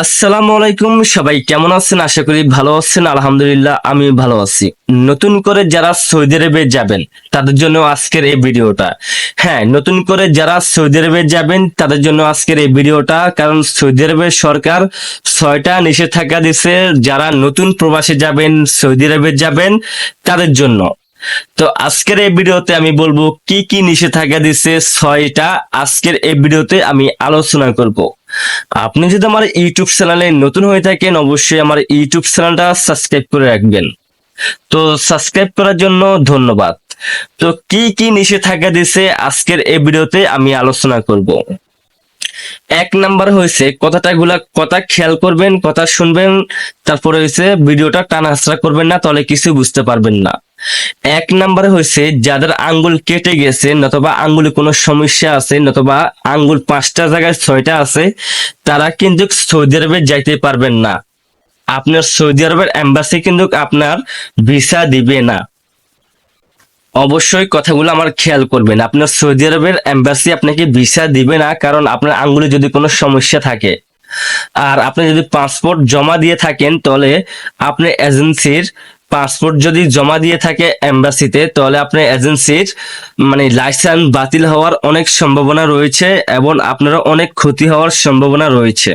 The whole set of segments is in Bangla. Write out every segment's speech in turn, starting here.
আসসালামু আলাইকুম, সবাই কেমন আছেন? আশা করি ভালো আছেন, আলহামদুলিল্লাহ আমি ভালো আছি। নতুন করে যারা সৌদি আরবে যাবেন, তাদের জন্য আজকের এই ভিডিওটা। হ্যাঁ নতুন করে যারা সৌদি আরবে যাবেন, তাদের জন্য আজকের এই ভিডিওটা, কারণ সৌদি আরবের সরকার ছয়টা নিষেধাজ্ঞা দিছে যারা নতুন প্রবাসে যাবেন, সৌদি আরবে যাবেন, তাদের জন্য। তো আজকের এই ভিডিওতে আমি বলব, কি কি নিষেধাজ্ঞা দিছে ছয়টা আজকের এই ভিডিওতে আমি আলোচনা করব। আপনি যদি আমার ইউটিউব চ্যানেলে নতুন হয়ে থাকেন, অবশ্যই আমার ইউটিউব চ্যানেলটা সাবস্ক্রাইব করে রাখবেন। তো সাবস্ক্রাইব করার জন্য ধন্যবাদ। তো কি কি নিষেধাজ্ঞা দিছে আজকের এই ভিডিওতে আমি আলোচনা করব। এক নাম্বার হয়েছে, কথাটা গুলা, কথা খেয়াল করবেন, কথা শুনবেন, তারপরে হয়েছে, ভিডিওটা টানাহাসরা করবেন না, তাহলে কিছু বুঝতে পারবেন না। এক নাম্বারে হয়েছে যাদের আঙ্গুল কেটে গেছে নতবা আঙ্গুলে কোনো সমস্যা আছে, নতবা আঙ্গুল পাঁচটা জায়গায় ছয়টা আছে, তারা কিন্তু সৌদি আরবে যাইতে পারবেন না। আপনার সৌদি আরবের এম্বাসি কিন্তু আপনার ভিসা দিবে না। অবশ্যই কথাগুলো আমার খেয়াল করবেন। আপনার সৌদি আরবের এম্বাসি আপনাকে ভিসা দিবে না, কারণ আপনার আঙ্গুলে যদি কোনো সমস্যা থাকে, আর আপনি যদি পাসপোর্ট জমা দিয়ে থাকেন, তাহলে আপনি এজেন্সির পাসপোর্ট যদি জমা দিয়ে থাকে এম্বাসিতে, তাহলে আপনার এজেন্সির মানে লাইসেন্স বাতিল হওয়ার অনেক সম্ভাবনা রয়েছে এবং আপনারও অনেক ক্ষতি হওয়ার সম্ভাবনা রয়েছে।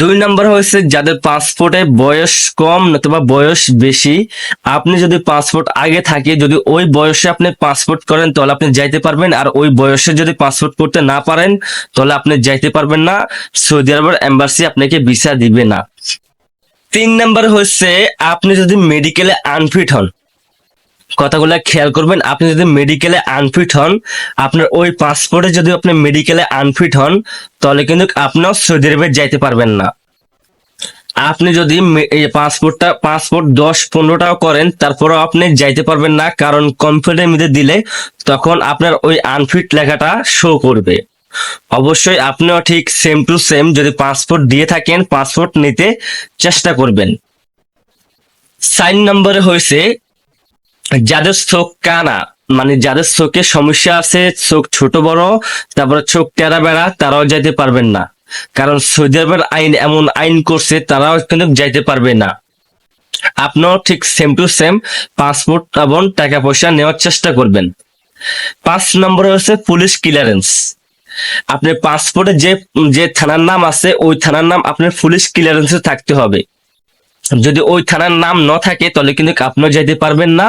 দুই নম্বর হয়েছে যাদের পাসপোর্টে বয়স কম নতুবা বয়স বেশি, আপনি যদি পাসপোর্ট আগে থাকে, যদি ওই বয়সে আপনি পাসপোর্ট করেন, তাহলে আপনি যাইতে পারবেন। আর ওই বয়সে যদি পাসপোর্ট করতে না পারেন, তাহলে আপনি যাইতে পারবেন না। সৌদি আরবের এম্বাসি আপনাকে ভিসা দিবে না। তিন নাম্বার হচ্ছে, আপনি যদি মেডিকেলে আনফিট হন, কথাগুলো খেয়াল করবেন, আপনি যদি মেডিকেলে আনফিট হন, আপনার ওই পাসপোর্টে যদি আপনি মেডিকেলে আনফিট হন, তাহলে কিন্তু আপনার সৌদি আরবে যাইতে পারবেন না। আপনি যদি পাসপোর্টটা পাসপোর্ট দশ পনেরোটাও করেন, তারপরেও আপনি যাইতে পারবেন না, কারণ মধ্যে দিলে তখন আপনার ওই আনফিট লেখাটা শো করবে। অবশ্যই আপনিও ঠিক সেম টু সেম যদি পাসপোর্ট দিয়ে থাকেন পাসপোর্ট নিতে চেষ্টা করবেন। সাইন নম্বরে হয়েছে যাদের চোখ কানা। মানে যাদের চোখে সমস্যা আছে, চোখ ছোট বড়, তারপরে চোখ টেরা বেড়া, তারাও যাইতে পারবেন না। কারণ সৌদি আরবের আইন এমন আইন করছে, তারাও কিন্তু যাইতে পারবে না। আপনিও ঠিক সেম টু সেম পাসপোর্ট এবং টাকা পয়সা নেওয়ার চেষ্টা করবেন। পাঁচ নম্বরে হচ্ছে পুলিশ ক্লিয়ারেন্স আপনার পাসপোর্টে যে যে থানার নাম আছে, ওই থানার নাম আপনার পুলিশ ক্লিয়ারেন্সে থাকতে হবে। যদি ওই থানার নাম না থাকে, তাহলে কিন্তু আপনিও যেতে পারবেন না,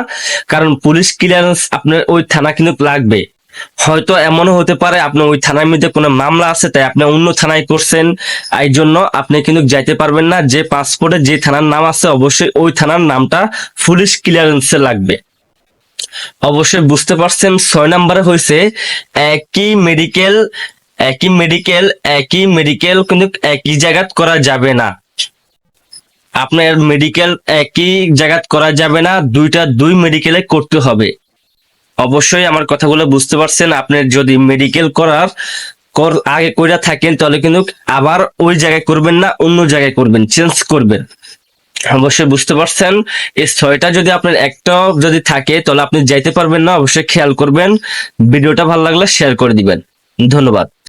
কারণ পুলিশ ক্লিয়ারেন্স আপনার ওই থানা কিন্তু লাগবে। হয়তো এমনও হতে পারে, আপনার ওই থানার মধ্যে কোনো মামলা আছে, তাই আপনি অন্য থানায় করছেন, এই জন্য আপনি কিন্তু যাইতে পারবেন না। যে পাসপোর্টে যে থানার নাম আছে, অবশ্যই ওই থানার নামটা পুলিশ ক্লিয়ারেন্সে লাগবে। অবশ্যই বুঝতে পারছেন, ছয় নম্বরে হয়েছে একই মেডিকেল একই মেডিকেল একই মেডিকেল কিন্তু একই জায়গাত করা যাবে না। আপনার মেডিকেল একই জায়গাত করা যাবে না, দুইটা দুই মেডিকেলে করতে হবে। অবশ্যই আমার কথাগুলো বুঝতে পারছেন, আপনি যদি মেডিকেল করার কর, আগে কইরা থাকেন, তাহলে কিন্তু আবার ওই জায়গায় করবেন না, অন্য জায়গায় করবেন চেঞ্জ করবেন। অবশ্যই বুঝতে পারছেন। এই ছয়টা যদি আপনার একটা যদি থাকে, তাহলে আপনি যাইতে পারবেন না। অবশ্যই খেয়াল করবেন। ভিডিওটা ভালো লাগলে শেয়ার করে দিবেন। ধন্যবাদ।